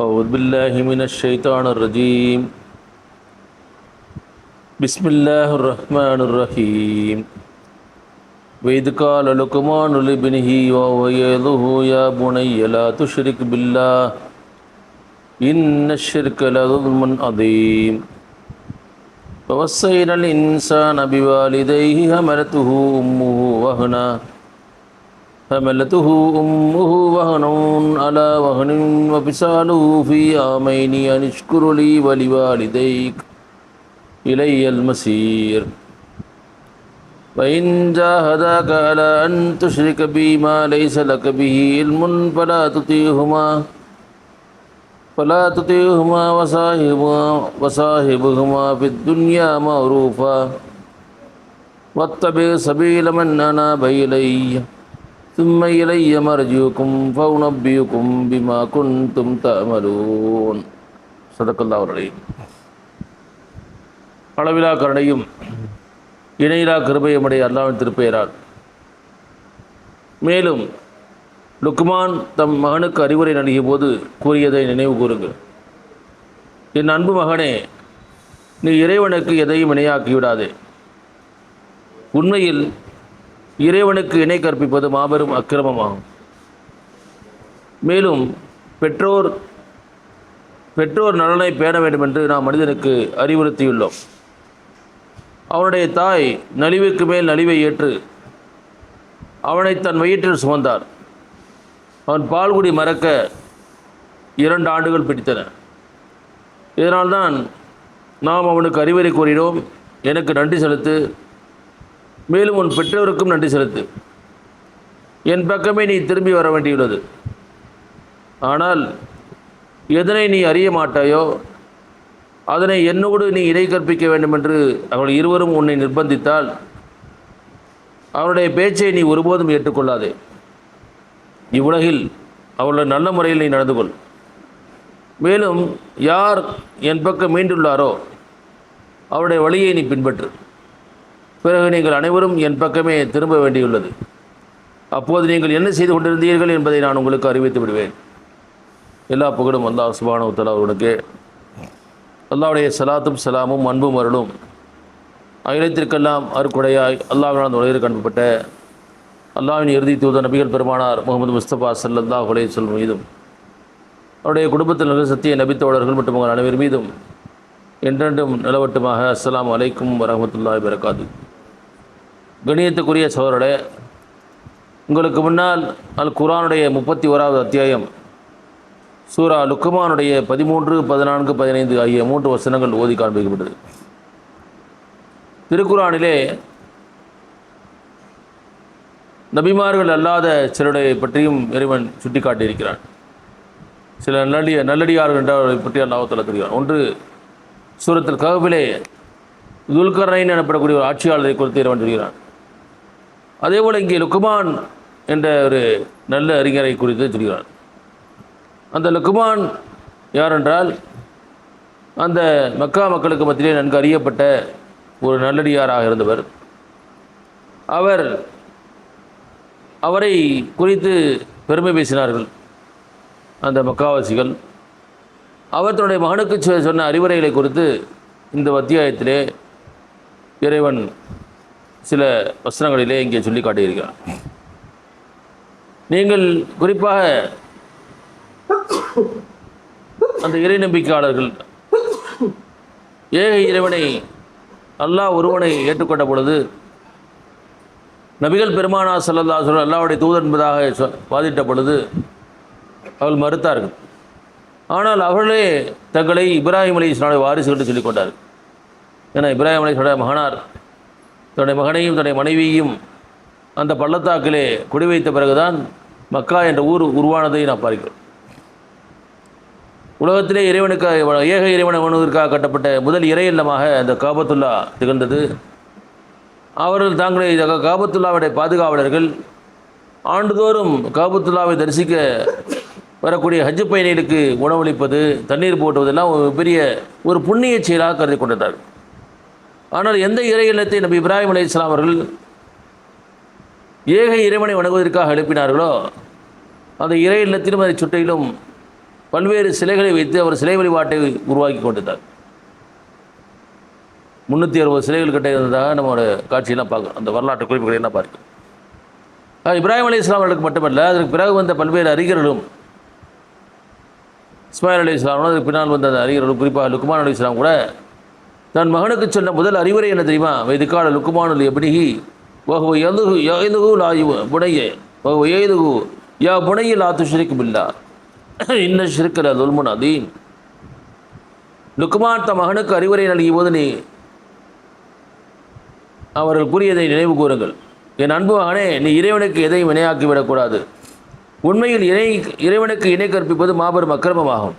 أعوذ بالله من الشيطان الرجيم بسم الله الرحمن الرحيم وإذ قال لقمان لابنه وهو يعظه يا بني لا تشرك بالله إن الشرك لظلم عظيم فوصينا الإنسان بوالديه حملته أمه وهنا حملته أمه وهن على وهن وفصاله في عامين أن اشكر لي ولوالديك إلي المصير وإن جاهداك على أن تشرك بي ما ليس لك به علم فلا تطيعهما فلا تطيعهما وصاحبهما وصاحبهما في الدنيا معروفا. واتبع سبيل من أناب إلي. ثم إلي مرجعكم فأنبئكم بما كنتم تعملون صدق الله العليم அளவிலா கருணையும் இணையிலா கிருபையுமுடைய அல்லாவின் திருப்பெயரால் மேலும் லுக்மான் தம் மகனுக்கு அறிவுரை நல்கிய போது கூறியதை நினைவு கூறுங்கள் என் அன்பு மகனே நீ இறைவனுக்கு எதையும் இணையாக்கி விடாதே உண்மையில் இறைவனுக்கு இணை கற்பிப்பது மாபெரும் அக்கிரமமாகும். மேலும் பெற்றோர் பெற்றோர் நலனை பேண வேண்டும் என்று நாம் மனிதனுக்கு அறிவுறுத்தியுள்ளோம். அவனுடைய தாய் நலிவுக்கு மேல் நலிவை ஏற்று அவனை தன் வயிற்றில் சுமந்தார். அவன் பால்குடி மறக்க இரண்டு ஆண்டுகள் பிடித்தன. இதனால்தான் நாம் அவனுக்கு அறிவுரை கூறினோம். எனக்கு நன்றி செலுத்து மேலும் உன் பெற்றோருக்கும் நன்றி செலுத்து. என் பக்கமே நீ திரும்பி வர வேண்டியுள்ளது. ஆனால் எதனை நீ அறிய மாட்டாயோ அதனை என்னோடு நீ இடை கற்பிக்க வேண்டும் என்று அவர்கள் இருவரும் உன்னை நிர்பந்தித்தால் அவருடைய பேச்சை நீ ஒருபோதும் ஏற்றுக்கொள்ளாதே. இவ்வுலகில் அவருடைய நல்ல முறையில் நீ நடந்து கொள். மேலும் யார் என் பக்கம் மீண்டுள்ளாரோ அவருடைய வழியை நீ பின்பற்று. பிறகு நீங்கள் அனைவரும் என் பக்கமே திரும்ப வேண்டியுள்ளது. அப்போது நீங்கள் என்ன செய்து கொண்டிருந்தீர்கள் என்பதை நான் உங்களுக்கு அறிவித்து விடுவேன். எல்லா புகழும் அல்லாஹ் சுபான உத்தலா அவர்களுக்கு. அல்லாவுடைய சலாத்தும் சலாமும் அன்பும் அருளும். அகிலத்திற்கெல்லாம் அருக்குடையாய் அல்லாவினால் உலகிற்கு அனுப்பப்பட்ட அல்லாவின் இறுதி தூத நபிகள் பெருமானார் முகமது முஸ்தபா சல்லல்லாஹ் உலக சொல் மீதும் அவருடைய குடும்பத்தில் நல்ல சத்திய நபித்தோழர்கள் மற்றும் உங்கள் அனைவர் மீதும் என்றென்றும் நிலவட்டுமாக அஸ்லாம் அலைக்கும் வரமத்துல்லாய் வரகாத்து கணியத்துக்குரிய சோழர்களே உங்களுக்கு முன்னால் அல் குரானுடைய முப்பத்தி ஓராவது அத்தியாயம் சூரா லுக்குமானுடைய பதிமூன்று பதினான்கு பதினைந்து ஆகிய மூன்று வசனங்கள் ஓதி காண்பிக்கப்பட்டது. திருக்குறானிலே நபிமார்கள் அல்லாத சிலரை பற்றியும் இறைவன் சுட்டிக்காட்டியிருக்கிறான். சில நல்லடிய நல்லடியார்கள் என்றவர்களை பற்றி அல்லாஹத்தில் தெரிகிறான். ஒன்று சூரத்தில் ககபிலே துல்கர்னைன் எனப்படக்கூடிய ஒரு ஆட்சியாளரை குறித்து இறைவன் சொல்கிறான். அதே போல் இங்கே லுக்குமான் என்ற ஒரு நல்ல அறிஞரை குறித்து சொல்கிறார். அந்த லுக்குமான் யாரென்றால் அந்த மக்கா மக்களுக்கு மத்தியிலே நன்கு அறியப்பட்ட ஒரு நல்லடியாராக இருந்தவர். அவர் அவரை குறித்து பெருமை பேசினார்கள் அந்த மக்காவாசிகள். அவர் தன்னுடைய மகனுக்கு சொன்ன அறிவுரைகளை குறித்து இந்த அத்தியாயத்திலே இறைவன் சில வசனங்களிலே இங்கே சொல்லி காட்டியிருக்கிறார். நீங்கள் குறிப்பாக அந்த இறை நம்பிக்கையாளர்கள் ஏக இறைவனை அல்லாஹ் ஒருவனை ஏற்றுக்கொண்ட பொழுது நபிகள் பெருமானா சல்லல்லா சொல்ல அல்லாவுடைய தூதர் என்பதாக வாதிட்ட பொழுது அவள் மறுத்தார்கள். ஆனால் அவர்களே தங்களை இப்ராஹிம் அலி இஸ்லாமுடைய வாரிசுகள் என்று சொல்லிக் கொண்டார்கள் ஏன்னா இப்ராஹிம் அலி இஸ்லாமுடைய மகனார் தன்னுடைய மகனையும் தன்னுடைய மனைவியையும் அந்த பள்ளத்தாக்கிலே குடி வைத்த பிறகுதான் மக்கா என்ற ஊர் உருவானதை நாம் பார்க்கிறோம். உலகத்திலே இறைவனுக்கு ஏக இறைவனை உணவதற்காக கட்டப்பட்ட முதல் இறை இல்லமாக அந்த காபத்துல்லா திகழ்ந்தது. அவர்கள் தாங்களை காபத்துல்லாவுடைய பாதுகாவலர்கள். ஆண்டுதோறும் காபத்துல்லாவை தரிசிக்க வரக்கூடிய ஹஜ் பயணிகளுக்கு உணவளிப்பது தண்ணீர் போட்டுவதெல்லாம் ஒரு பெரிய ஒரு புண்ணிய செயலாக கருதி கொண்டிருந்தார்கள். ஆனால் எந்த இறை இல்லத்தை நபி இப்ராஹிம் அலி இஸ்லாம் அவர்கள் ஏக இறைவனை வணங்குவதற்காக எழுப்பினார்களோ அந்த இறை இல்லத்திலும் அதை சுற்றிலும் பல்வேறு சிலைகளை வைத்து அவர் சிலை வழிபாட்டை உருவாக்கி கொண்டிருந்தார். முந்நூற்றி அறுபது சிலைகள் கிட்ட இருந்ததாக நம்மளோட காட்சியெல்லாம் பார்க்கணும். அந்த வரலாற்று குறிப்புகளை எல்லாம் பார்க்கணும். இப்ராஹிம் அலி இஸ்லாம் அவர்களுக்கு மட்டுமல்ல அதற்கு பிறகு வந்த பல்வேறு அறிஞர்களும் இஸ்மாயில் அலி இஸ்லாம் அதுக்கு பின்னால் வந்த அந்த அறிஞர்களும் குறிப்பாக லுக்மான் அலி இஸ்லாம் கூட தன் மகனுக்கு சொன்ன முதல் அறிவுரை என்ன தெரியுமா? வைதுக்கால லுக்குமானுல் எபினிஹி வகுவை எதுகு எதுகு லாயு புனைய வகுவை எதுகு யா புனைய லாத்து சிரிக்கும் பில்லா. இன்ன ஷிருக்கல துல்முன் அதீம். லுக்குமான் தன் மகனுக்கு அறிவுரை நல்கிய போது நீ அவர்கள் கூறியதை நினைவு கூறுங்கள். என் அன்பு மகனே நீ இறைவனுக்கு எதையும் இணையாக்கி விடக்கூடாது. உண்மையில் இணை இறைவனுக்கு இணை கற்பிப்பது மாபெரும் அக்கிரமமாகும்.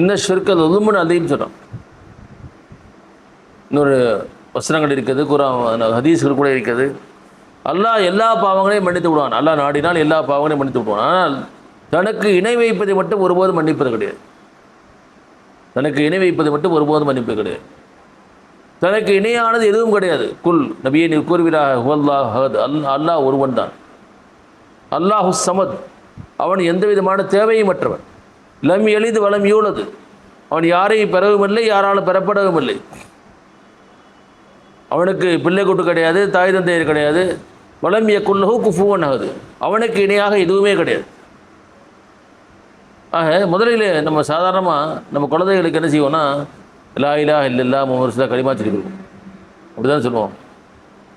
இன்ன ஷிர்கல் உதுமுன் அதையும் சொன்னோம் இன்னொரு வசனங்கள் இருக்குது குரான் ஹதீஸ்கள் கூட இருக்குது. அல்லாஹ் எல்லா பாவங்களையும் மன்னித்து விடுவான். அல்லாஹ் நாடினால் எல்லா பாவங்களையும் மன்னித்து விடுவான். ஆனால் தனக்கு இணை வைப்பதை மட்டும் ஒருபோதும் மன்னிப்பது கிடையாது. தனக்கு இணை வைப்பதை மட்டும் ஒருபோதும் மன்னிப்பது கிடையாது. தனக்கு இணையானது எதுவும் கிடையாது. குல் நபியை நீ கூறுவீராக ஹுவல்லாஹ் ஹத் அல் அல்லாஹ் ஒருவன் தான். அல்லாஹு சமத். அவன் எந்த விதமான தேவையும் மற்றவன். லம் எளிது வளம் யூழது அவன் யாரையும் பெறவும் இல்லை யாராலும் பெறப்படவும் இல்லை அவனுக்கு பிள்ளை கூட்டு கிடையாது தாய் தந்தையர் கிடையாது. வளம் எக்குள்ளஹு குஃபுவன் ஆகுது. அவனுக்கு இணையாக எதுவுமே கிடையாது. ஆக முதலில் நம்ம சாதாரணமாக நம்ம குழந்தைகளுக்கு என்ன செய்வோம்னா லா இலா இல்லல்லா முகமது களிமா சொல்லி அப்படி தான் சொல்லுவோம்.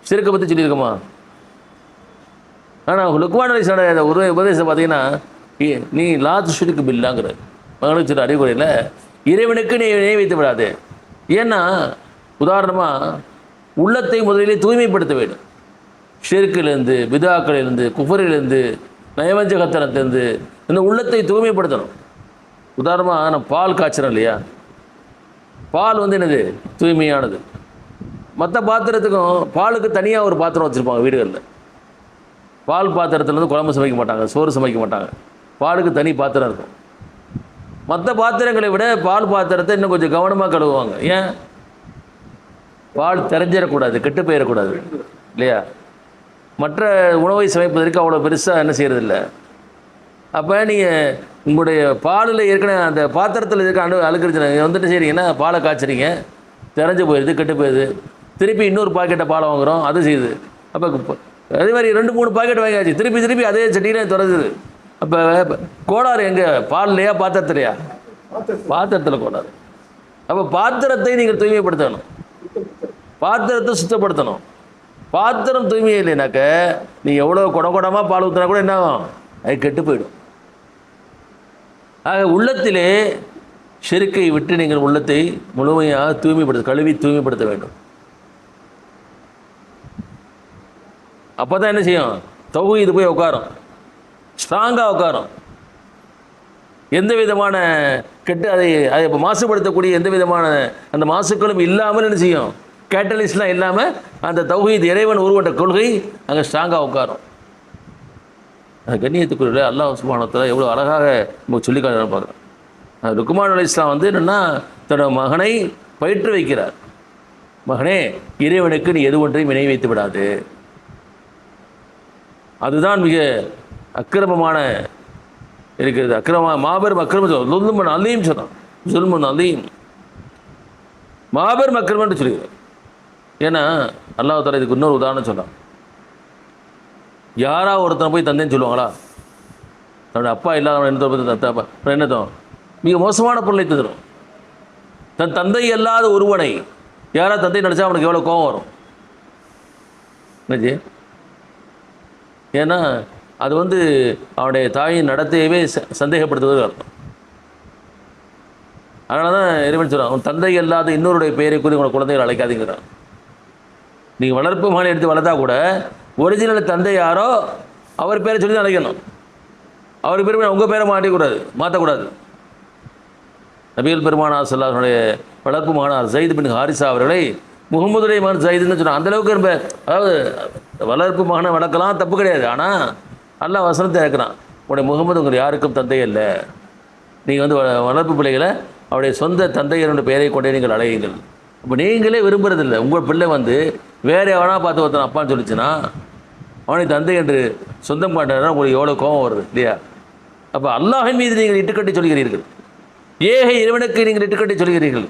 சிறுக்கை பற்றி சொல்லியிருக்கோமா? ஆனால் லுக்மான் அலி சாட ஒரு உபதேசம் பார்த்தீங்கன்னா நீ லாத்து ஷிருக்கு பில்லாங்கிற மகனுக்கு சொல்ல அறிவுரையில் இறைவனுக்கு நீ நினை விடாது. விடாதே ஏன்னா உதாரணமாக உள்ளத்தை முதலிலே தூய்மைப்படுத்த வேண்டும். ஷிர்க்கிலிருந்து பிதாக்களிலிருந்து குஃபரிலிருந்து நயவஞ்சகத்தனத்திலிருந்து இந்த உள்ளத்தை தூய்மைப்படுத்தணும். உதாரணமாக நம்ம பால் காய்ச்சறோம் இல்லையா? பால் வந்து என்னது? தூய்மையானது. மற்ற பாத்திரத்துக்கும் பாலுக்கு தனியாக ஒரு பாத்திரம் வச்சுருப்பாங்க வீடுகளில். பால் பாத்திரத்தில் வந்து குழம்பு சமைக்க மாட்டாங்க சோறு சமைக்க மாட்டாங்க. பாலுக்கு தனி பாத்திரம் இருக்கும். மற்ற பாத்திரங்களை விட பால் பாத்திரத்தை இன்னும் கொஞ்சம் கவனமாக கழுவுவாங்க. ஏன்? பால் தெரிஞ்சிடக்கூடாது கெட்டு போயிடக்கூடாது. இல்லையா? மற்ற உணவை சமைப்பதற்கு அவ்வளோ பெருசாக என்ன செய்கிறதில்ல அப்போ நீங்கள் உங்களுடைய பாலில் ஏற்கனவே அந்த பாத்திரத்தில் இருக்க அணு நீங்கள் வந்துட்டு செய்கிறீங்கன்னா பாலை காய்ச்சிறீங்க. தெரிஞ்சு போயிடுது கெட்டு போயிடுது. திருப்பி இன்னொரு பாக்கெட்டை பாலை வாங்குகிறோம் அது செய்யுது. அப்போ அதே மாதிரி ரெண்டு மூணு பாக்கெட் வாங்கியாச்சு. திருப்பி திருப்பி அதே சட்டியிலே திறந்துது அப்போ கோளாறு எங்கே? பால்லையா பாத்திரத்துலையா? பாத்திரத்தில் கோளாறு. அப்போ பாத்திரத்தை நீங்கள் தூய்மைப்படுத்தணும். பாத்திரத்தை சுத்தப்படுத்தணும். பாத்திரம் தூய்மை இல்லைனாக்க நீ எவ்வளோ குட குடமாக பால் ஊற்றினா கூட என்ன ஆகும்? அது கெட்டு போயிடும். ஆக உள்ளத்திலே செருக்கை விட்டு நீங்கள் உள்ளத்தை முழுமையாக தூய்மைப்படுத்த கழுவி தூய்மைப்படுத்த வேண்டும். அப்போ தான் என்ன செய்யும்? தொகு இது போய் உட்காரும். ஸ்ட்ராங்காக உட்காரும். எந்த விதமான கெட்டு அதை அதை இப்போ மாசுபடுத்தக்கூடிய எந்த விதமான அந்த மாசுக்களும் இல்லாமல் என்ன செய்யும்? கேட்டலிஸ்ட்லாம் இல்லாமல் அந்த தௌஹீத் இறைவன் உருவட்ட கொள்கை அங்கே ஸ்ட்ராங்காக உட்காரும். அந்த கண்ணியத்துக்குரிய அல்லாஹ் சுபானத்தில் எவ்வளோ அழகாக நமக்கு சொல்லி காட்டுறான்னு பார்க்குறோம் ருக்குமான் அலி இஸ்லாம் வந்து என்னென்னா தன்னோட மகனை பயிற்று வைக்கிறார் மகனே இறைவனுக்கு நீ எது ஒன்றையும் இணை வைத்து விடாது. அதுதான் மிக அக்கிரமமான இருக்கிறது. அக்கிரம மாபெரும் அக்கிரமம் சொல்லுமன் அல்லையும் சொன்னான். சொல்லுமன் அல்லையும் மாபெரும் அக்கிரமம்னு சொல்லிக்கிறேன் ஏன்னா அல்லாஹால இதுக்கு இன்னொரு உதாரணம் சொன்னான். யாரா ஒருத்தனை போய் தந்தேன்னு சொல்லுவாங்களா? தன்னோட அப்பா இல்லாதவன் என்ன தப்பா என்ன மிக மோசமான பொருளை தந்துடும் தன் தந்தை இல்லாத ஒருவனை யாரா தந்தை நினச்சா அவனுக்கு எவ்வளோ கோபம் வரும்? என்னஜி ஏன்னா அது வந்து அவனுடைய தாயின் நடத்தையவே ச- சந்தேகப்படுத்துவது அர்த்தம். அதனால தான் இறைவன் சொல்கிறான் அவன் தந்தை இல்லாத இன்னொருடைய பெயரை கூறி உங்களை குழந்தைகள் அழைக்காதீங்கிறான். நீங்கள் வளர்ப்பு மகனை எடுத்து வளர்த்தா கூட ஒரிஜினல் தந்தை யாரோ அவர் பேரை சொல்லி தான் அழைக்கணும். அவர் பேர் உங்கள் பேரை மாட்டிக்கூடாது மாற்றக்கூடாது. நபிகள் பெருமானா சொல்லாருடைய வளர்ப்பு மகனார் ஜெயித் பின் ஹாரிசா அவர்களை முகமதுடைய மகன் ஜெயிதுன்னு சொன்னான் அந்தளவுக்கு ரொம்ப அதாவது வளர்ப்பு மகனை வளர்க்கலாம் தப்பு கிடையாது. ஆனால் நல்லா வசனத்தை இறக்குறான். உடைய முகமது உங்கள் யாருக்கும் தந்தை இல்லை. நீங்கள் வந்து வ- வளர்ப்பு பிள்ளைகளை அவருடைய சொந்த தந்தையனுடைய பெயரை கொண்டே நீங்கள் அழையுங்கள். அப்போ நீங்களே விரும்புறதில்லை. உங்கள் பிள்ளை வந்து வேறு எவனா பார்த்து ஒருத்தன் அப்பான்னு சொல்லிச்சுன்னா அவனை தந்தை என்று சொந்தம் காட்டுறா உங்களுக்கு எவ்வளோ கோபம் வருது இல்லையா? அப்போ அல்லாஹின் மீது நீங்கள் இட்டுக்கட்டி சொல்கிறீர்கள். ஏக இறைவனுக்கு நீங்கள் இட்டுக்கட்டி சொல்கிறீர்கள்.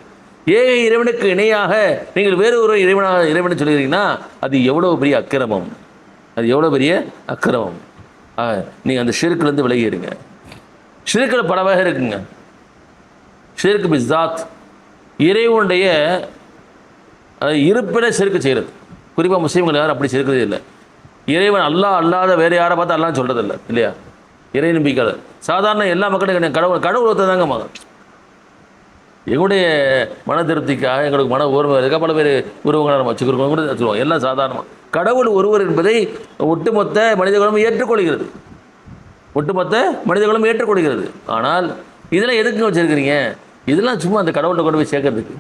ஏக இறைவனுக்கு இணையாக நீங்கள் வேறு ஒரு இறைவனாக இறைவனை சொல்கிறீங்கன்னா அது எவ்வளோ பெரிய அக்கிரமம். அது எவ்வளோ பெரிய அக்கிரமம். நீங்கள் அந்த ஷிருக்குலேருந்து விலகிடுங்க. ஷிருக்கில் பல வகை இருக்குங்க. ஷிருக்கு பிஸ்தாத் இறைவனுடைய அது செருக்கு செய்கிறது குறிப்பாக முஸ்லீம்கள் யாரும் அப்படி செருக்கிறதே இல்லை. இறைவன் அல்லா அல்லாத வேறு யாரை பார்த்து அல்லான்னு சொல்கிறதில்ல இல்லையா? இறை நம்பிக்கையாளர் சாதாரண எல்லா மக்களும் கடவுள் கடவுள் ஒருத்தர் தாங்க மகன் எங்களுடைய மன திருப்திக்காக எங்களுக்கு மன ஓர்மை பல பேர் உருவங்களை நம்ம வச்சுக்கிறோம் கூட சொல்லுவோம் எல்லாம் சாதாரணமாக கடவுள் ஒருவர் என்பதை ஒட்டுமொத்த மனிதர்களும் ஏற்றுக்கொள்கிறது. ஒட்டுமொத்த மனிதர்களும் ஏற்றுக்கொள்கிறது. ஆனால் இதெல்லாம் எதுக்குங்க வச்சுருக்கிறீங்க? இதெல்லாம் சும்மா அந்த கடவுள்கிட்ட கொண்டு போய் சேர்க்கறதுக்கு.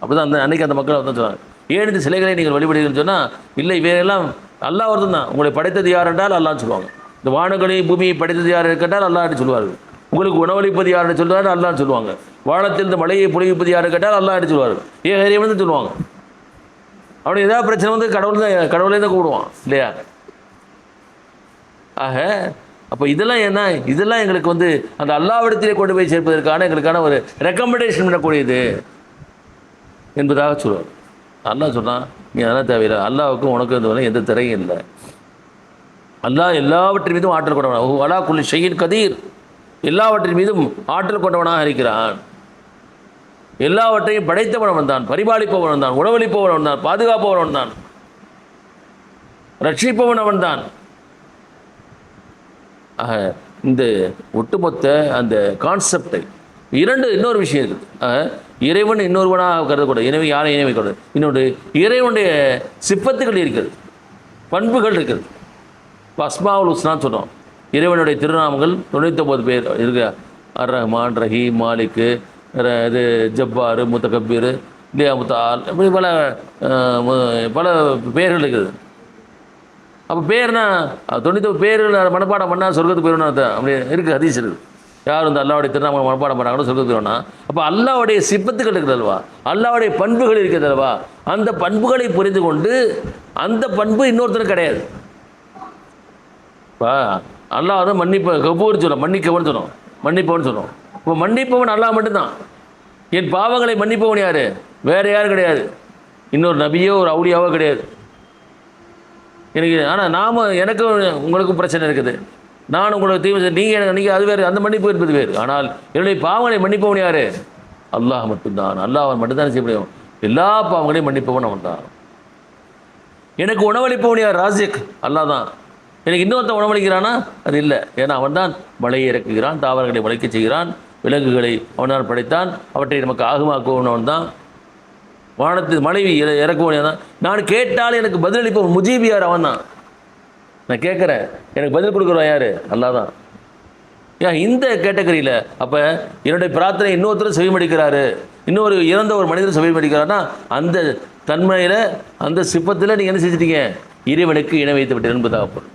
அப்படி தான் அந்த அன்றைக்கி அந்த மக்கள் வந்து சொன்னாங்க. ஏன் இந்த சிலைகளை நீங்கள் வழிபடுகிறீங்கன்னு சொன்னால் இல்லை இவையெல்லாம் அல்லா ஒருத்தன் தான். உங்களை படைத்தது யார் என்றால் அல்லான்னு சொல்லுவாங்க. இந்த வானங்களையும் பூமியை படைத்தது யார் கேட்டால் அல்லாஹ்னு சொல்லுவார்கள் உங்களுக்கு உணவளிப்பது யாருன்னு சொல்கிறார் அல்லான்னு சொல்லுவாங்க. வானத்தில் இந்த மலையை பொழிவிப்பது யாரு கேட்டால் அல்லாஹ்னு சொல்லுவார்கள் ஏ ஹரியவன் சொல்லுவாங்க. அவனுக்கு ஏதாவது பிரச்சனை வந்து கடவுள் தான் கடவுளே தான் கூடுவான் இல்லையா? ஆக அப்போ இதெல்லாம் என்ன? இதெல்லாம் எங்களுக்கு வந்து அந்த அல்லாவிடத்திலே கொண்டு போய் சேர்ப்பதற்கான எங்களுக்கான ஒரு ரெக்கமெண்டேஷன் பண்ணக்கூடியது என்பதாக சொல்லுவார் அல்லாஹ் சொன்னான் நீ அதெல்லாம் தேவையில்லை. அல்லாவுக்கும் உனக்கு இந்த எந்த திரையும் இல்லை. அல்லாஹ் எல்லாவற்றின் மீதும் ஆற்றல் கொண்டவன். வலா குல்லி ஷெய்யின் கதீர். எல்லாவற்றின் மீதும் ஆற்றல் கொண்டவனாக இருக்கிறான். எல்லாவற்றையும் படைத்தவனவன் தான் பரிபாலிப்பவன் தான் உணவளிப்பவன் தான் பாதுகாப்பவன் தான் ரட்சிப்பவன் அவன் தான் ஆக இந்த ஒட்டுமொத்த அந்த கான்செப்டை இரண்டு இன்னொரு விஷயம் இருக்குது. இறைவன் இன்னொருவனாக கருதக்கூடாது. எனவே யாரை இணைவை இன்னொன்று இறைவனுடைய சிப்பத்துகள் இருக்கிறது பண்புகள் இருக்குது பஸ்மாவுல் அஸ்மாவுல் உஸ்னான்னு சொன்னோம். இறைவனுடைய திருநாமங்கள் தொண்ணூத்தொம்பது பேர் இருக்கு. அர் ரஹ்மான் ரஹீம் மாலிக்கு இது ஜப்பாரு முத்தகபீர் இல்லையா முத்தால் இப்படி பல பல பேர்கள் இருக்குது. அப்போ பேர்னா தொண்ணூத்தொம்பது பேர்கள் மனப்பாடம் பண்ணால் சொர்க்கத்துக்கு போயிடணும் அப்படி இருக்குது ஹதீஸ் இருக்குது யார் இந்த அல்லாவுடைய திருநாம மனப்பாடம் பண்ணாங்களோ சொர்க்கத்துக்கு அப்போ அல்லாவுடைய சிப்பத்துகள் இருக்கிறதல்வா அல்லாவுடைய பண்புகள் இருக்கிறதல்வா அந்த பண்புகளை புரிந்து கொண்டு அந்த பண்பு இன்னொருத்தரும் கிடையாது. இப்போ அல்லாஹ் தான் மன்னிப்ப கபூர் சொல்லும் மன்னிக்கவன் சொல்லும் மன்னிப்பவன் சொல்லும் இப்போ மன்னிப்பவன் அல்லாஹ் மட்டும்தான். என் பாவங்களை மன்னிப்பவன் யார்? வேறு யாரும் கிடையாது. இன்னொரு நபியோ ஒரு அவுடியாவோ கிடையாது. எனக்கு ஆனால் நாம எனக்கும் உங்களுக்கும் பிரச்சனை இருக்குது. நான் உங்களுக்கு தீமை செய்ய நீங்கள் எனக்கு நீங்கள் அது வேறு அந்த மன்னிப்பு என்பது வேறு. ஆனால் என்னுடைய பாவங்களை மன்னிப்பவன் யார்? அல்லாஹ் மட்டும்தான். அல்லாஹ் அவன் மட்டும்தான் செய்ய முடியும். எல்லா பாவங்களையும் மன்னிப்பவன் அவன் தான் எனக்கு உணவளிப்பவன் யார்? ராசிக் அல்லாஹ் தான். எனக்கு இன்னொருத்தன் உணவளிக்கிறானா? அது இல்லை. ஏன்னா அவன் தான் மலையை இறக்குகிறான் தாவரங்களை முளைக்க செய்கிறான் விலங்குகளை அவனால் படைத்தான் அவற்றை நமக்கு ஆகுமாக்குவன் தான் வானத்தில் மனைவி இற- தான் நான் கேட்டால் எனக்கு பதிலளிப்பவன் முஜீபியார் அவன் தான் நான் கேட்குறேன். எனக்கு பதில் கொடுக்குறோம் யார்? அல்லா தான் ஏன் இந்த கேட்டகரியில் அப்போ என்னுடைய பிரார்த்தனை இன்னொருத்தர் செவிமடிக்கிறாரு. இன்னொரு இறந்த ஒரு மனிதர் செவிமடிக்கிறாருன்னா அந்த தன்மையில் அந்த சிப்பத்தில் நீங்கள் என்ன செஞ்சிட்டீங்க? இறைவனுக்கு இணை வைத்து விட்டு என்பதாக பொருள்.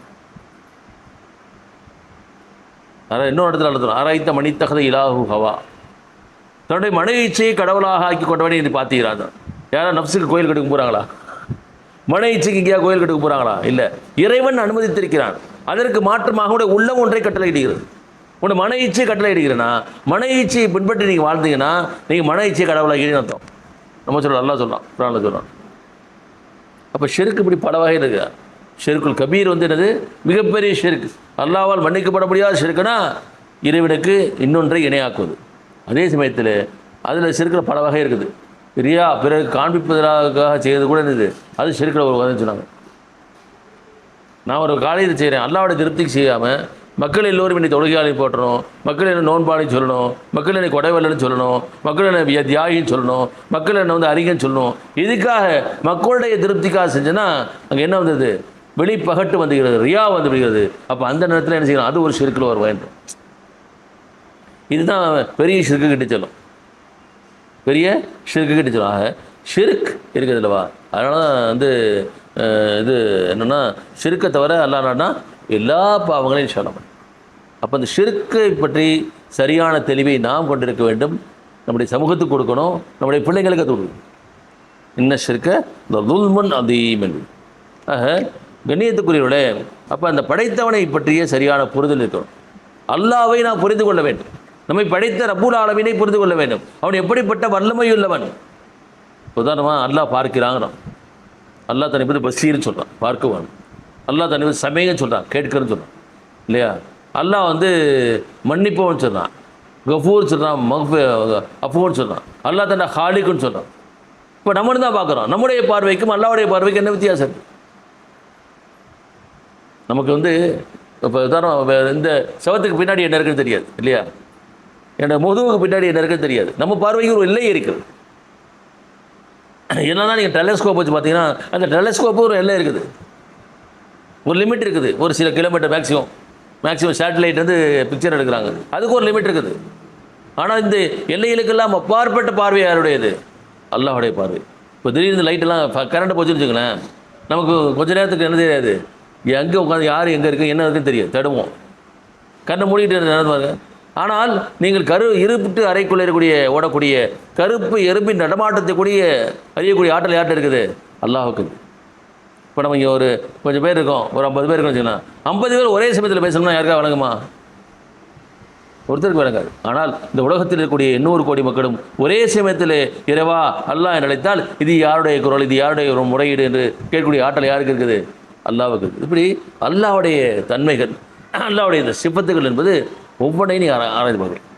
அதான் இன்னொரு இடத்துல நடத்தணும் ஆராய்த்த மணித்தகத இலாஹு ஹவா. தன்னுடைய மன இச்சையை கடவுளாக ஆக்கி கொண்டவனே இது பார்த்தீங்கிறாங்க யாராவது நப்சுக்கு கோயில் கட்டுக்க போகிறாங்களா மன இச்சைக்கு இங்கேயா கோயில் கட்டுக்க போகிறாங்களா இல்லை. இறைவன் அனுமதித்திருக்கிறான். அதற்கு மாற்றமாக உடைய உள்ளம் ஒன்றை கட்டளையிடுகிறது. உன்னை மன இச்சை கட்டளையிடுகிறேன்னா மன இச்சையை பின்பற்றி நீங்கள் வாழ்ந்தீங்கன்னா நீங்கள் மன இச்சை கடவுளாக அர்த்தம். நம்ம சொல்கிறோம் நல்லா சொல்கிறான் குரானில் சொல்கிறான் அப்போ ஷெருக்கு இப்படி பல வகை இருக்கு. ஷெருக்குல் கபீர் வந்து என்னது? மிகப்பெரிய ஷெருக்கு அல்லாவால் மன்னிக்கப்பட முடியாத ஷெருக்குனா இறைவனுக்கு இன்னொன்றை இணையாக்குவது. அதே சமயத்தில் அதில் ஷெருக்கில் பல வகை இருக்குது. ரியா பிறகு காண்பிப்பதற்காக செய்வது கூட என்னது? அது சிறுக்கில் ஒரு வகைன்னு சொன்னாங்க. நான் ஒரு காலையில் செய்கிறேன் அல்லாவோட திருப்திக்கு செய்யாமல் மக்கள் எல்லோரும் என்னை தொழுகையாளி போட்டணும் மக்கள் என்ன நோன்பாளின்னு சொல்லணும் மக்கள் என்னை கொடைவல்லன்னு சொல்லணும் மக்கள் என்ன விய- தியாகின்னு சொல்லணும் மக்கள் என்னை வந்து அறிஞன்னு சொல்லணும். இதுக்காக மக்களுடைய திருப்திக்காக செஞ்சேன்னா அங்கே என்ன வந்தது? வெளிப்பகட்டு வந்துகிறது ரியா வந்து விடுகிறது. அப்போ அந்த நேரத்தில் என்ன செய்யணும் அது ஒரு சிறுக்கில் ஒரு வேண்டும் இதுதான் பெரிய சிறுக்கு கிட்ட சொல்லும். பெரிய ஷிருக்கு கிட்ட சொல்லும் ஷிர்க் இருக்குது இல்லைவா அதனால தான் வந்து இது என்னென்னா ஷிர்க்கை தவிர அல்லானா எல்லா பாவங்களையும் சொல்லணும் அப்போ அந்த ஷிர்க்கை பற்றி சரியான தெளிவை நாம் கொண்டிருக்க வேண்டும். நம்முடைய சமூகத்துக்கு கொடுக்கணும். நம்முடைய பிள்ளைங்களுக்கு கொடுக்கணும். இன்ன ஷிர்க்க இந்த துல்மன் அதீமன் ஆக கண்ணியத்துக்குரியவர்களே அப்போ அந்த படைத்தவனை பற்றிய சரியான புரிதல் இருக்கணும். அல்லாவை நான் புரிந்து கொள்ள வேண்டும். நம்மை படைத்த ரபூல் ஆலமினை புரிந்து கொள்ள வேண்டும். அவன் எப்படிப்பட்ட வல்லமையுள்ளவன்? உதாரணமாக அல்லாஹ் பார்க்கிறாங்கிறான் அல்லாஹ் தன்னை பற்றி பசீர்னு சொல்கிறான் பார்க்குவான். அல்லாஹ் தன்னை பற்றி சமயம்னு சொல்கிறான் கேட்கறன்னு சொல்கிறான் இல்லையா? அல்லாஹ் வந்து மன்னிப்பவன் சொல்கிறான் கஃபூர் சொல்கிறான் மஃபு அஃபூர்னு சொல்கிறான் அல்லாஹ் தன்னை ஹாலிக்குன்னு சொல்கிறான் இப்போ நம்ம தான் பார்க்குறோம்? நம்முடைய பார்வைக்கும் அல்லாவுடைய பார்வைக்கும் என்ன வித்தியாசம்? நமக்கு வந்து இப்போ உதாரணம் இந்த செவத்துக்கு பின்னாடி என்ன இருக்குன்னு தெரியாது இல்லையா? என்னோட முதுகுக்கு பின்னாடி என்ன இருக்குன்னு தெரியாது. நம்ம பார்வைக்கு ஒரு எல்லை இருக்குது. என்னதான் நீங்கள் டெலஸ்கோப் வச்சு பார்த்தீங்கன்னா அந்த டெலஸ்கோப்பு ஒரு எல்லை இருக்குது. ஒரு லிமிட் இருக்குது. ஒரு சில கிலோமீட்டர் மேக்ஸிமம் மேக்ஸிமம் சேட்டலைட் வந்து பிக்சர் எடுக்கிறாங்க. அதுக்கு ஒரு லிமிட் இருக்குது. ஆனால் இந்த எல்லைகளுக்கெல்லாம் அப்பாற்பட்ட பார்வை யாருடையது? அல்லாஹுடைய பார்வை. இப்போ திடீர்னு லைட்டெல்லாம் கரண்ட் போச்சுன்னு வச்சுங்களேன் நமக்கு கொஞ்ச நேரத்துக்கு என்ன தெரியாது. எங்கே உட்காந்து யார் எங்கே இருக்குது என்ன இருக்குன்னு தெரியாது. தடுவோம் கண்ணை மூடிட்டு பாருங்கள் ஆனால் நீங்கள் கரு இருப்பிட்டு அறைக்குள்ளே இருக்கக்கூடிய ஓடக்கூடிய கருப்பு எறும்பின் நடமாட்டத்தை கூடிய அறியக்கூடிய ஆற்றல் யார்கிட்ட இருக்குது? அல்லாஹுக்கு. இப்போ நம்ம இங்கே ஒரு கொஞ்சம் பேர் இருக்கோம். ஒரு ஐம்பது பேர் இருக்கோம் வச்சுக்கலாம் ஐம்பது பேர் ஒரே சமயத்தில் பேசணும்னா யாருக்கா வழங்குமா ஒருத்தருக்கு வழங்காது ஆனால் இந்த உலகத்தில் இருக்கக்கூடிய எண்ணூறு கோடி மக்களும் ஒரே சமயத்தில் இரவா அல்லாஹ் நினைத்தால் இது யாருடைய குரல்? இது யாருடைய ஒரு முறையீடு? என்று கேட்கக்கூடிய ஆற்றல் யாருக்கு இருக்குது? அல்லாவுக்கு இப்படி அல்லாவுடைய தன்மைகள் அல்லாவுடைய இந்த சிப்பத்துகள் என்பது ஒவ்வொன்றையும் நீங்கள் ஆராய்ந்து பார்க்கணும்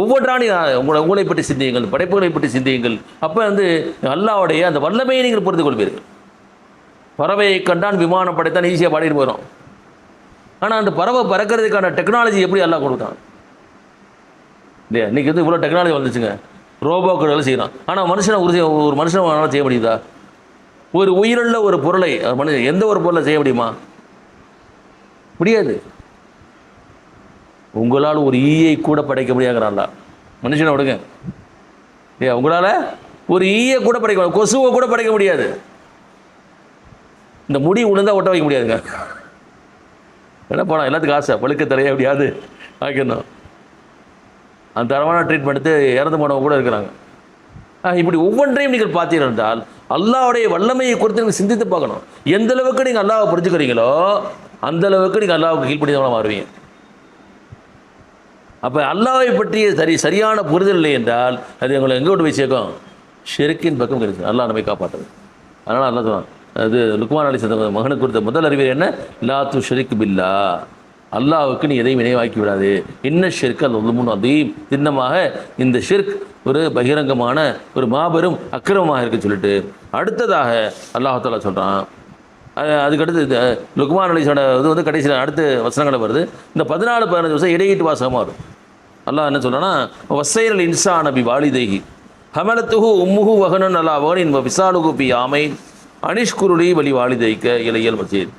ஒவ்வொன்றா நீங்கள் உங்களை உங்களை பற்றி சிந்தியுங்கள் படைப்புகளை பற்றி சிந்தியுங்கள். அப்போ வந்து அல்லாவுடைய அந்த வல்லமையை நீங்கள் புரிந்து கொள்வீர்கள் பறவையை கண்டான் விமானம் படைத்தான் ஈஸியாக பாடிட்டு போயிடும். ஆனால் அந்த பறவை பறக்கிறதுக்கான டெக்னாலஜி எப்படி எல்லாம் கொடுத்தான்? இல்லையா? இன்றைக்கி வந்து இவ்வளோ டெக்னாலஜி வந்துச்சுங்க. ரோபோக்கள் வேலை செய்யலாம் ஆனால் மனுஷனை உறுதி ஒரு மனுஷனை செய்ய முடியுதா? ஒரு உயிருள்ள ஒரு பொருளை மனுஷன் எந்த ஒரு பொருளை செய்ய முடியுமா? முடியாது. உங்களால் ஒரு ஈயை கூட படைக்க முடியாங்கிறான்டா மனுஷனை விடுங்க. ஏ உங்களால் ஒரு ஈயை கூட படைக்க முடியாது. கொசுவை கூட படைக்க முடியாது. இந்த முடி உளுந்தா ஒட்ட வைக்க முடியாதுங்க. என்ன போனால் எல்லாத்துக்கும் ஆசை பழுக்க தலையை எப்படியாவது ஆக்கணும் அந்த தரமான ட்ரீட்மெண்ட் எடுத்து இறந்து போனவங்க கூட இருக்கிறாங்க. ஆ, இப்படி ஒவ்வொன்றையும் நீங்கள் பார்த்தீர்கள் என்றால் அல்லாஹ்வுடைய வல்லமையை குறித்து நீங்கள் சிந்தித்து பார்க்கணும். எந்த அளவுக்கு நீங்கள் அல்லாவை புரிஞ்சுக்கிறீங்களோ அந்த அளவுக்கு நீங்கள் அல்லாவுக்கு கீழ்ப்படிதவனாக மாறுவீங்க. அப்போ அல்லாவை பற்றிய சரி சரியான புரிதல் இல்லை என்றால் அது எங்களை எங்கே கொண்டு போய் சேர்க்கும்? ஷெருக்கின் பக்கம் கிடைச்சு அல்லாஹ் நம்மை காப்பாற்றுது அதனால் அல்லாஹ் சொல்லுவான் அது லுக்மான் அலி சந்த மகனுக்கு கொடுத்த முதல் அறிவியல் என்ன? லா து ஷெரிக் பில்லா. அல்லாவுக்கு நீ எதையும் இணைவாக்கி விடாது. என்ன ஷெர்க் அது ஒன்று அதையும் திண்ணமாக இந்த ஷிர்க் ஒரு பகிரங்கமான ஒரு மாபெரும் அக்கிரமமாக இருக்குன்னு சொல்லிட்டு அடுத்ததாக அல்லாஹாலா சொல்கிறான் அது அதுக்கடுத்து இது, லுக்மான் அலிசோட இது வந்து கடைசியில் அடுத்த வசனங்களை வருது. இந்த பதினாலு பதினஞ்சு வருஷம் இடையீட்டு வாசகமாக வரும். அல்லாஹ் என்ன சொல்கிறான்னா வசைரல் இன்சா அபி வாலிதேகி ஹமலத்துஹு உம்முஹு வகனன் அல்லா வகனின் விசாலுகு பி ஆமை அனிஷ்குருளி வழி வாலிதைக்க இளையல் மசீத்.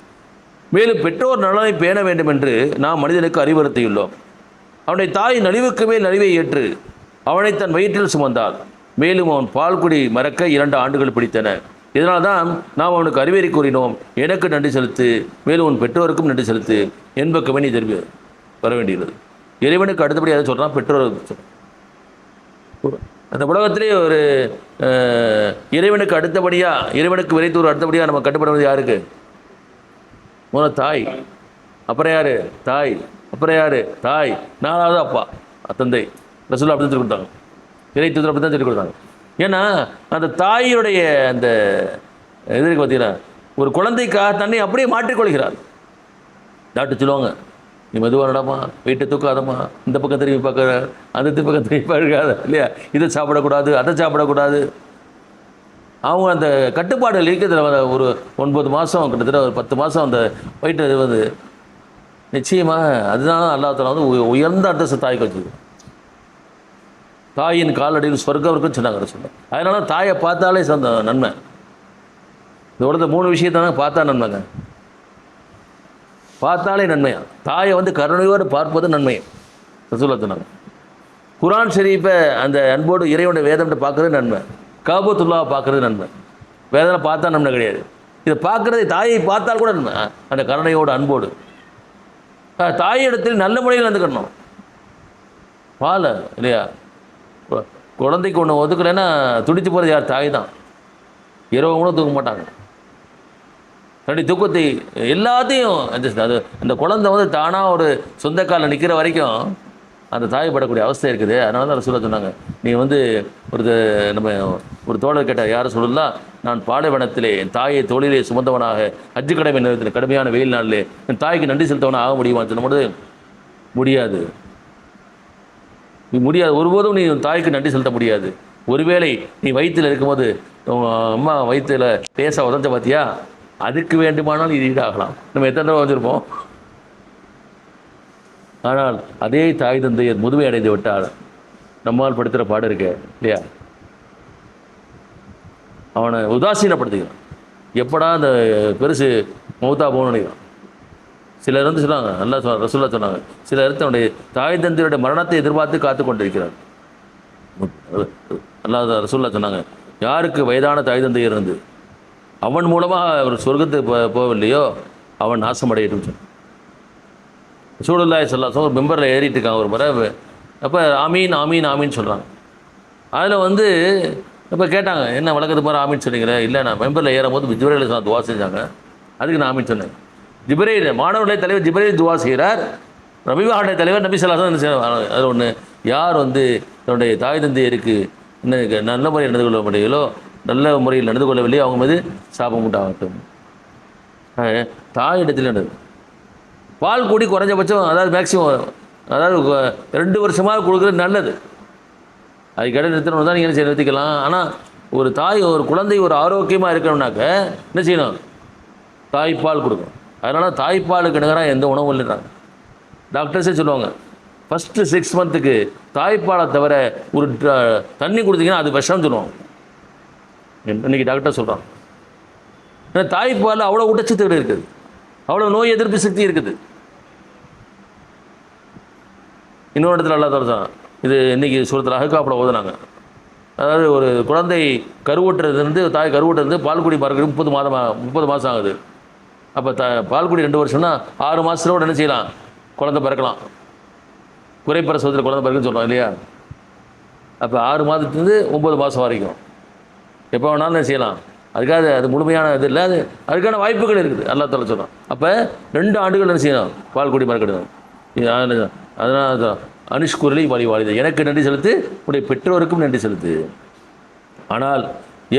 மேலும் பெற்றோர் நலனை பேண வேண்டும் என்று நாம் மனிதனுக்கு அறிவுறுத்தியுள்ளோம். அவனை தாய் நலிவுக்கு மேல் நலிவை ஏற்று அவனை தன் வயிற்றில் சுமந்தாள். மேலும் அவன் பால்குடி மறக்க இரண்டு ஆண்டுகள் பிடித்தன. இதனால் தான் நாம் அவனுக்கு அறிவுரை கூறினோம். எனக்கு நன்றி செலுத்து மேலும் உன் பெற்றோருக்கும் நன்றி செலுத்து என்பக்கமே நீ திரும்பி வர வேண்டியுள்ளது இறைவனுக்கு அடுத்தபடி அதை சொல்கிறான் பெற்றோர்கள் அந்த உலகத்திலே ஒரு இறைவனுக்கு அடுத்தபடியாக இறைவனுக்கு விரைத்தூர் அடுத்தபடியாக நம்ம கட்டுப்படுவது யாருக்கு? முதல்ல தாய். அப்புறம் யார்? தாய். அப்புறம் யார்? தாய். நாலாவது அப்பா தந்தை. ரசூல் அப்படி தான் சொல்லி கொடுத்தாங்க. இறை தூதர் அப்படி தான் சொல்லி கொடுத்தாங்க. ஏன்னா அந்த தாயினுடைய அந்த இது இருக்குது பார்த்தீங்கன்னா ஒரு குழந்தைக்காக தன்னை அப்படியே மாற்றிக்கொள்கிறார். டாக்டர் சொல்லுவாங்க நீ மெதுவாக நடமா? வெயிட்டை தூக்காதம்மா? இந்த பக்கம் திரும்பி பார்க்குற அந்த பக்கம் திரும்பி பார்க்காத இல்லையா? இதை சாப்பிடக்கூடாது அதை சாப்பிடக்கூடாது. அவங்க அந்த கட்டுப்பாடு இருக்கிறதுல ஒரு ஒன்பது மாதம் கிட்டத்தட்ட ஒரு பத்து மாதம் அந்த வயிற்று இது வந்து நிச்சயமாக அதுதான் அல்லாஹ் வந்து உயர்ந்த அந்தஸ்து தாய்க்கு வச்சுது. தாயின் காலடியில் சொர்க்கம் இருக்குன்னு சொன்னாங்க சொன்னாங்க அதனால தாயை பார்த்தாலே சந்த நன்மை. இந்த உலகத்தை மூணு விஷயத்தானே பார்த்தா நன்மைங்க. பார்த்தாலே நன்மையா? தாயை வந்து கருணையோடு பார்ப்பது நன்மை ரசூலா சொன்னாங்க. குரான் ஷெரீஃபை அந்த அன்போடு இறைவனுடைய வேதம்ட்டு பார்க்குறது நன்மை. காபத்துல்லாவை பார்க்குறது நன்மை. வேதனை பார்த்தா நன்மை கிடையாது. இதை பார்க்குறது தாயை பார்த்தால் கூட நன்மை. அந்த கருணையோடு அன்போடு. தாயிடத்தில் நல்ல முறையில் நடந்துக்கணும். பால இல்லையா? கு- குழந்தைக்கு ஒன்று ஒதுக்கலைன்னா துடித்து போகிறது யார்? தாய் தான். இரவு கூட தூங்க மாட்டாங்க. தன்னுடைய துக்கத்தை எல்லாத்தையும் அந்த அது அந்த குழந்தை வந்து தானாக ஒரு சொந்த காலில் நிற்கிற வரைக்கும் அந்த தாய் படக்கூடிய அவஸ்தை இருக்குது. அதனால தான் சொல்ல சொன்னாங்க நீ வந்து ஒரு நம்ம ஒரு தோழர் கேட்டார் யார் சொல்லலாம் நான் பாலைவனத்திலே என் தாயை தொழிலே சுமந்தவனாக அஜு கடமை நிறுத்தின கடுமையான வெயில் நாளிலே என் தாய்க்கு நன்றி செலுத்தவனாக ஆக முடியுமான்னு சொல்லும்போது முடியாது. நீ முடியாது. ஒருபோதும் நீ உன் தாய்க்கு நன்றி செலுத்த முடியாது. ஒருவேளை நீ வயிற்றில் இருக்கும்போது அம்மா வயிற்றில் பேச உதஞ்ச பார்த்தியா அதுக்கு வேண்டுமானால் இது ஈடாகலாம். நம்ம எத்தனை தடவை வந்திருப்போம்? ஆனால் அதே தாய் தந்தையர் முதுமை அடைந்து விட்டால் நம்மால் படுத்துகிற பாடம் இருக்கே இல்லையா? அவனை உதாசீனப்படுத்திக்கிறான் எப்படா அந்த பெருசு மௌத்தா போகணும்னு நினைக்கிறான். சிலர் வந்து சொன்னாங்க நல்லா சொ ரசூல்லா சொன்னாங்க சிலர் தன்னுடைய தாய் தந்தையுடைய மரணத்தை எதிர்பார்த்து காத்து கொண்டிருக்கிறார். நல்லா ரசூல்லா சொன்னாங்க யாருக்கு வயதான தாய் தந்தையர் இருந்து? அவன் மூலமாக அவர் சொர்க்கத்துக்கு போ போகவில்லையோ அவன் நாசமடையட்டும் சொன்னான். சூடுல்லாய் சொல்லா ஒரு மெம்பரில் ஏறிட்டுருக்கான் ஒரு முறை. அப்போ ஆமீன் ஆமீன் ஆமீன் சொல்கிறாங்க அதில் வந்து இப்போ கேட்டாங்க என்ன வழக்கத்து மாதிரி ஆமீன் சொன்னீங்களே இல்லை நான் மெம்பரில் ஏறும்போது ஜிப்ரேல் சொன்ன துவா செஞ்சாங்க. அதுக்கு நான் ஆமீன் சொன்னேன். ஜிப்ரேல் மாணவர்களை தலைவர் ஜிப்ரேல் துவா செய்கிறார். ரபிவாவுடைய தலைவர் நபி சொல்லாசன் என்ன அது ஒன்று யார் வந்து தன்னுடைய தாய் தந்தையருக்கு இன்னும் நல்ல முறை நடந்து கொள்ள முடியலோ நல்ல முறையில் நடந்து கொள்ளவில்லை. அவங்க மீது சாபம் உண்டாகட்டும். தாயிடத்தில் நடந்தது பால் கூடி குறைஞ்சபட்சம் அதாவது மேக்ஸிமம் அதாவது ரெண்டு வருஷமாக கொடுக்குறது நல்லது. அது இடம் நிறுத்தணும் தான் நீங்கள் என்ன செய்ய நிறுத்திக்கலாம். ஆனால் ஒரு தாய் ஒரு குழந்தை ஒரு ஆரோக்கியமாக இருக்கணும்னாக்க என்ன செய்யணும்? தாய்ப்பால் கொடுக்கணும். அதனால் தாய்ப்பாலுக்கு நிகராக எந்த உணவும் இல்லைன்றாங்க. டாக்டர்ஸே சொல்லுவாங்க ஃபஸ்ட்டு சிக்ஸ் மந்த்துக்கு தாய்ப்பாலை தவிர ஒரு தண்ணி கொடுத்தீங்கன்னா அது விஷம்னு சொல்லுவாங்க. இன்னைக்கு டாக்டர் சொல்கிறான் ஏன்னா தாய்ப்பால் அவ்வளோ ஊட்டச்சத்து இருக்குது. அவ்வளோ நோய் எதிர்ப்பு சக்தி இருக்குது. இன்னொரு இடத்துல நல்லா தான் இது இன்னைக்கு சூரத்தில் அகக்காப்பில் ஓதுனாங்க. அதாவது ஒரு குழந்தை கருவூட்டுறதுலேருந்து தாய் கருவூட்டுறது பால்குடி மறக்கிறது முப்பது மாதமாக முப்பது மாதம் ஆகுது. அப்போ த பால்குடி ரெண்டு வருஷம்னா ஆறு மாதத்தோட என்ன செய்யலாம்? குழந்தை பிறக்கலாம். குறைப்பிரசவத்தில் குழந்தை பிறக்குன்னு சொல்கிறோம் இல்லையா? அப்போ ஆறு மாதத்துலேருந்து ஒம்பது மாதம் வரைக்கும். எப்போ வேணாலும் என்ன செய்யலாம். அதுக்காக அது முழுமையான இது இல்லை அது அதுக்கான வாய்ப்புகள் இருக்குது. அல்லா தலை சொல்கிறோம் அப்போ ரெண்டு ஆண்டுகள் என்ன செய்யணும் பால்குடி மறக்கணும் அதனால் அனுஷ்குரலி வழி வாழிது எனக்கு நன்றி செலுத்து உடைய பெற்றோருக்கும் நன்றி செலுத்து. ஆனால்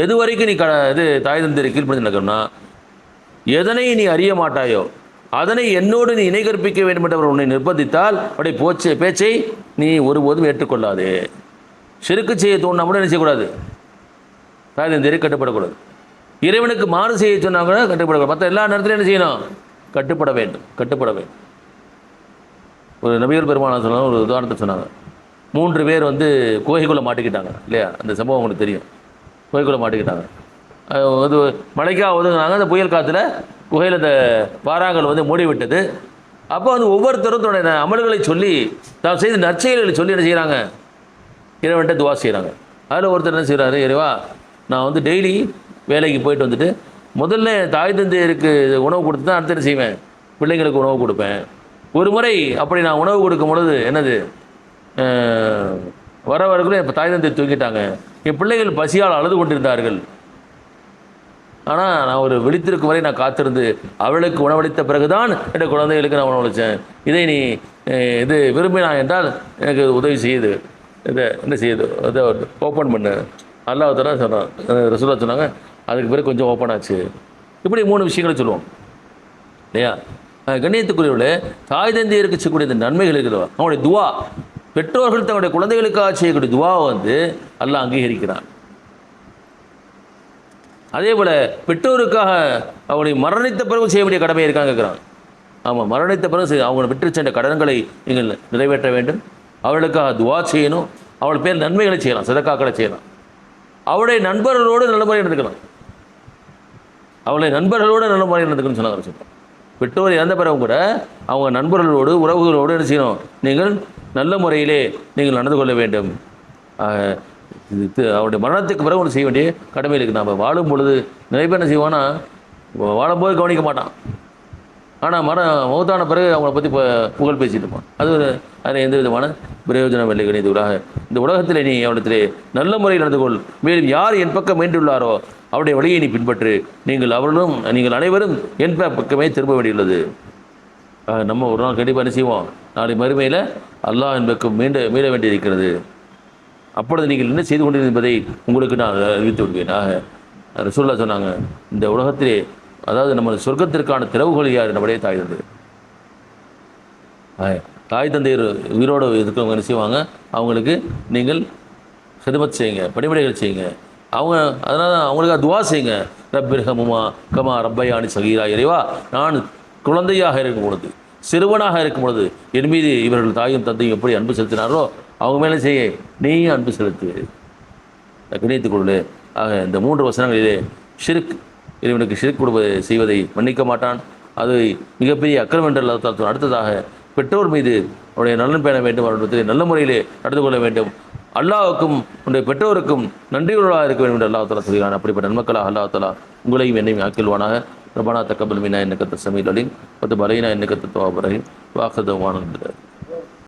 எது வரைக்கும் நீ க இது தாய் தந்தை கீழ்ப்படி நடக்கணும்னா எதனை நீ அறிய மாட்டாயோ அதனை என்னோடு நீ இணை கற்பிக்க வேண்டும் உன்னை நிர்பந்தித்தால் அவருடைய போச்சை பேச்சை நீ ஒருபோதும் ஏற்றுக்கொள்ளாதே. செருக்கு செய்ய தோணுனா கூட என்ன செய்யக்கூடாது? தாய் தந்தையரை கட்டுப்படக்கூடாது. இறைவனுக்கு மாறு செய்ய சொன்னா கூட கட்டுப்படக்கூடாது. மற்ற எல்லா நேரத்திலும் என்ன செய்யணும்? கட்டுப்பட வேண்டும். கட்டுப்பட வேண்டும். ஒரு நபிகள் பெருமானா சொன்னாங்க ஒரு உதாரணத்தை சொன்னாங்க. மூன்று பேர் வந்து குகைக்குள்ளே மாட்டிக்கிட்டாங்க. இல்லையா? அந்த சம்பவம் உங்களுக்கு தெரியும். குகைக்குள்ளே மாட்டிக்கிட்டாங்க. அது மழைக்காக ஒதுங்கினாங்க. அந்த புயல் காற்றுல குகையில் அந்த பாறாங்கல் வந்து மூடி விட்டது அப்போ வந்து ஒவ்வொருத்தரும் தன்னுடைய அமல்களை சொல்லி தான் செய்த நற்செயல்களை சொல்லி என்ன செய்கிறாங்க இறைவன்ட்ட துவா செய்கிறாங்க அதில் ஒருத்தர் என்ன செய்கிறாரு இறைவா நான் வந்து டெய்லி வேலைக்கு போயிட்டு வந்துட்டு முதல்ல தாய் தந்தையருக்கு உணவு கொடுத்து தான் அடுத்து என்ன செய்வேன்? பிள்ளைங்களுக்கு உணவு கொடுப்பேன். ஒரு முறை அப்படி நான் உணவு கொடுக்கும் பொழுது என்னது? வர வரக்குள்ளே இப்போ தாய் தந்தை தூக்கிட்டாங்க. என் பிள்ளைகள் பசியால் அழுது கொண்டிருந்தார்கள். ஆனால் நான் ஒரு விழித்திருக்கும் வரை நான் காத்திருந்து அவளுக்கு உணவளித்த பிறகுதான் என்னுடைய குழந்தைகளுக்கு நான் உணவளித்தேன் இதை நீ இது விரும்பினா என்றால் எனக்கு உதவி செய்யுது இதை என்ன செய்யுது அதை ஓப்பன் பண்ணு. அல்லாஹ் தர சொன்னான் ரசூலா சொன்னாங்க அதுக்கு பிறகு கொஞ்சம் ஓப்பன் ஆச்சு. இப்படி மூணு விஷயங்களை சொல்லுவோம். இல்லையா? அஹ், கண்ணியத்துக்குரியவர்களே தாய் தந்தையருக்கு செய்யக்கூடிய இந்த நன்மைகள் இருக்கிறதா அவனுடைய துவா பெற்றோர்கள் தங்களுடைய குழந்தைகளுக்காக செய்யக்கூடிய துவாவை வந்து அல்லாஹ் அங்கீகரிக்கிறான். அதே போல் பெற்றோருக்காக அவருடைய மரணித்த பிறகு செய்ய வேண்டிய கடமை இருக்காங்க ஆமாம் மரணித்த பிறகு செய்ய- அவங்க விட்டு சென்ற கடன்களை நீங்கள் நிறைவேற்ற வேண்டும். அவர்களுக்காக துவா செய்யணும். அவள் பேர் நன்மைகளை செய்யலாம் சதக்காக்களை செய்யலாம். அவளுடைய நண்பர்களோடு நல்ல முறையில் நடந்துக்கலாம் அவளை நண்பர்களோடு நல்ல முறையில் நடந்துக்கணும்னு சொன்னாங்க சொல்கிறோம் பெற்றோர் இறந்த பிறகு கூட அவங்க நண்பர்களோடு உறவுகளோடு என்ன செய்யணும்? நீங்கள் நல்ல முறையிலே நீங்கள் நடந்து கொள்ள வேண்டும். இது அவருடைய மரணத்துக்கு பிறகு ஒன்று செய்ய வேண்டிய கடமை இருக்குது நம்ம வாழும் பொழுது நிறைய பேர் என்ன செய்வான்னா வாழும்போது கவனிக்க மாட்டான். ஆனால் மரம் மௌத்தான பிறகு அவங்கள பற்றி புகழ் பேசிட்டு இருப்பான் அது ஒரு அதில் எந்த விதமான பிரயோஜனம் இல்லை இது இந்த உலகத்தில் நீ அவனிடத்திலே நல்ல முறையில் நடந்து கொள். மேலும் யார் என் பக்கம் மீண்டுள்ளாரோ அவருடைய வழியை நீ பின்பற்று. நீங்கள் அவர்களும் நீங்கள் அனைவரும் என் பக்கமே திரும்ப வேண்டியுள்ளது. நம்ம ஒரு நாள் கண்டிப்பாக என்ன செய்வோம்? நாளை மறுமையில் அல்லாஹ் என் பக்கம் மீண்ட மீள வேண்டியிருக்கிறது. அப்பொழுது நீங்கள் என்ன செய்து கொண்டீர்கள் உங்களுக்கு நான் அறிவித்து விடுவேன். ஆக ரசூல்லா சொன்னாங்க இந்த உலகத்திலே அதாவது நம்ம சொர்க்கத்திற்கான திறவுகள் யார்? நம்முடைய தாய் தந்தை தாய் தந்தையர் உயிரோடு இருக்கிறவங்க என்ன செய்வாங்க? அவங்களுக்கு நீங்கள் ஹிதமத் செய்யுங்க பணிவிடைகள் செய்யுங்க. அவங்க அதனால் அவங்களுக்கு துவா செய்யுங்க. ரப்பிரகமுமா கமா ரப்பையானி சகீரா இறைவா நான் குழந்தையாக இருக்கும் பொழுது சிறுவனாக இருக்கும் பொழுது என் மீது இவர்கள் தாயும் தந்தையும் எப்படி அன்பு செலுத்தினாரோ அவங்க மேலே செய்ய நீயும் அன்பு செலுத்து. கிணைத்துக்கொள்ளு ஆக இந்த மூன்று வசனங்களிலே ஷிர்க் இறைவனுக்கு ஷிர்க் கொடுப்பதை செய்வதை மன்னிக்க மாட்டான். அது மிகப்பெரிய அக்கிரம் என்று அல்லாஹ் தஆலா அடுத்ததாக பெற்றோர் மீது அவருடைய நலன் பேண வேண்டும் அவருடைய நல்ல முறையிலே நடந்து கொள்ள வேண்டும். அல்லாவுக்கும் உன்னுடைய பெற்றோருக்கும் நன்றியுள்ளவராக இருக்க வேண்டும் என்று அல்லாஹ் தலா சொல்கிறான். அப்படிப்பட்ட நன்மக்களாக அல்லாஹ் தலா உங்களையும் என்னையும் ஆக்கில்வானாக ரபானா தக்கபல் மீனா என்னக்கத்த சமீல் அலீம் பத்து பலைனா என்னக்கத்த தவாபரையும் வாக்குதவான